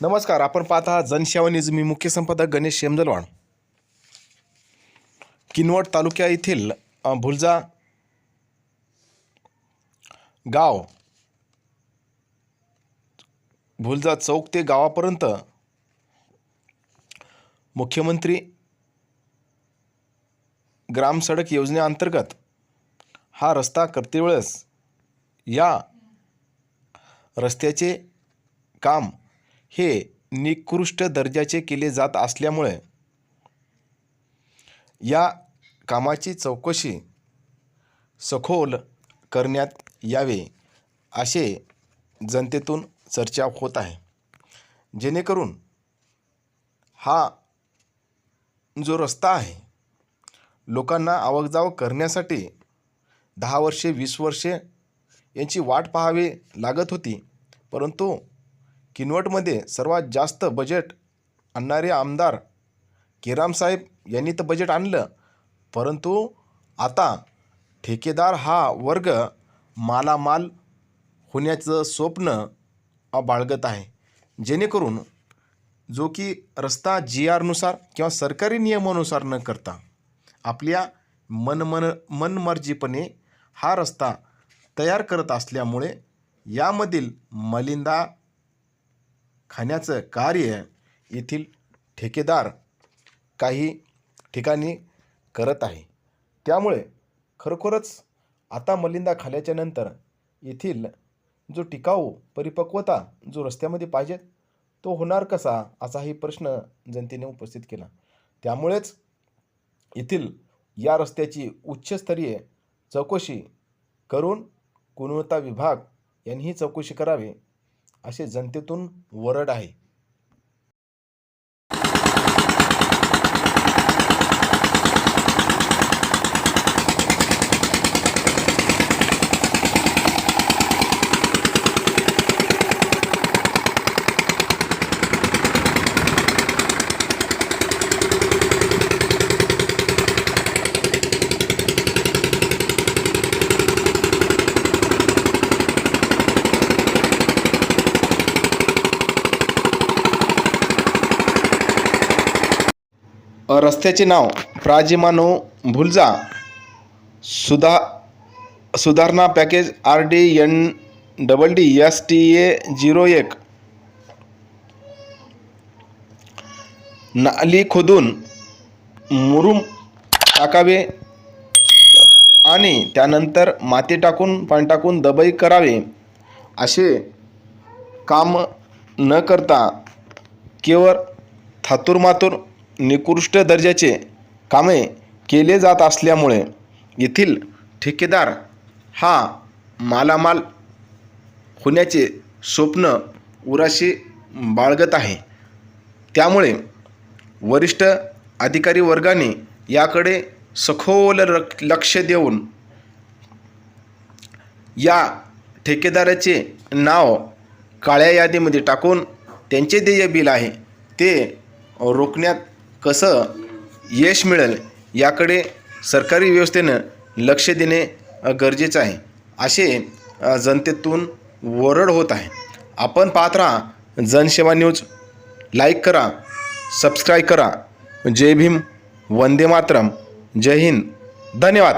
नमस्कार आपण पाहत आहात जनसेवा न्यूज मी मुख्य संपादक गणेश शेमजलवाड किनवट तालुक्या येथील भुलजा गाव भुलजा चौक ते गावापर्यंत मुख्यमंत्री ग्राम सडक योजनेअंतर्गत हा रस्ता करते वेळेस या रस्त्याचे काम हे निकृष्ट दर्जाचे केले जात असल्यामुळे या कामाची चौकशी सखोल करण्यात यावे असे जनतेतून चर्चा होत आहे. जेणेकरून हा जो रस्ता आहे लोकांना आवकजावक करण्यासाठी दहा वर्षे वीस वर्षे यांची वाट पाहावी लागत होती परंतु किनवटमध्ये सर्वात जास्त बजेट आणणारे आमदार केरामसाहेब यांनी तर बजेट आणलं. परंतु आता ठेकेदार हा वर्ग मालामाल होण्याचं स्वप्न बाळगत आहे. जेणेकरून जो की रस्ता जी आरनुसार किंवा सरकारी नियमानुसार न करता आपल्या मनमन मनमर्जीपणे हा रस्ता तयार करत असल्यामुळे यामधील मलिंदा खाण्याचं कार्य येथील ठेकेदार काही ठिकाणी करत आहे. त्यामुळे खरोखरच आता मलिंदा खाल्याच्या नंतर येथील जो टिकाऊ परिपक्वता जो रस्त्यामध्ये पाहिजे तो होणार कसा असाही प्रश्न जनतेने उपस्थित केला. त्यामुळेच येथील या रस्त्याची उच्चस्तरीय चौकशी करून गुणवत्ता विभाग यांनीही चौकशी करावी असे जनतेतून वरड आहे. रस्त्याचे नाव प्राजिमानो भुलजा सुधा सुधारणा package R D N double D S T A zero एक. नाली खोदून मुरुम टाकावे आणि त्यानंतर माती टाकून पाणी टाकून दबई करावे. असे काम न करता केवळ थातुरमातुर निकृष्ट दर्जाचे कामे केले जात असल्यामुळे येथील ठेकेदार हा मालामाल होण्याचे स्वप्न उराशी बाळगत आहे. त्यामुळे वरिष्ठ अधिकारी वर्गाने याकडे सखोल लक्ष देऊन या ठेकेदाराचे नाव काळ्या यादीमध्ये टाकून त्यांचे देय बिल आहे ते रोखण्यात कसं यश मिळेल याकडे सरकारी व्यवस्थेनं लक्ष देणे गरजेचं आहे. असे जनतेतून वरड होत आहे. आपण पाहत राहा जनसेवा न्यूज. लाईक करा सबस्क्राईब करा. जय भीम वंदे मातरम. जय हिंद. धन्यवाद.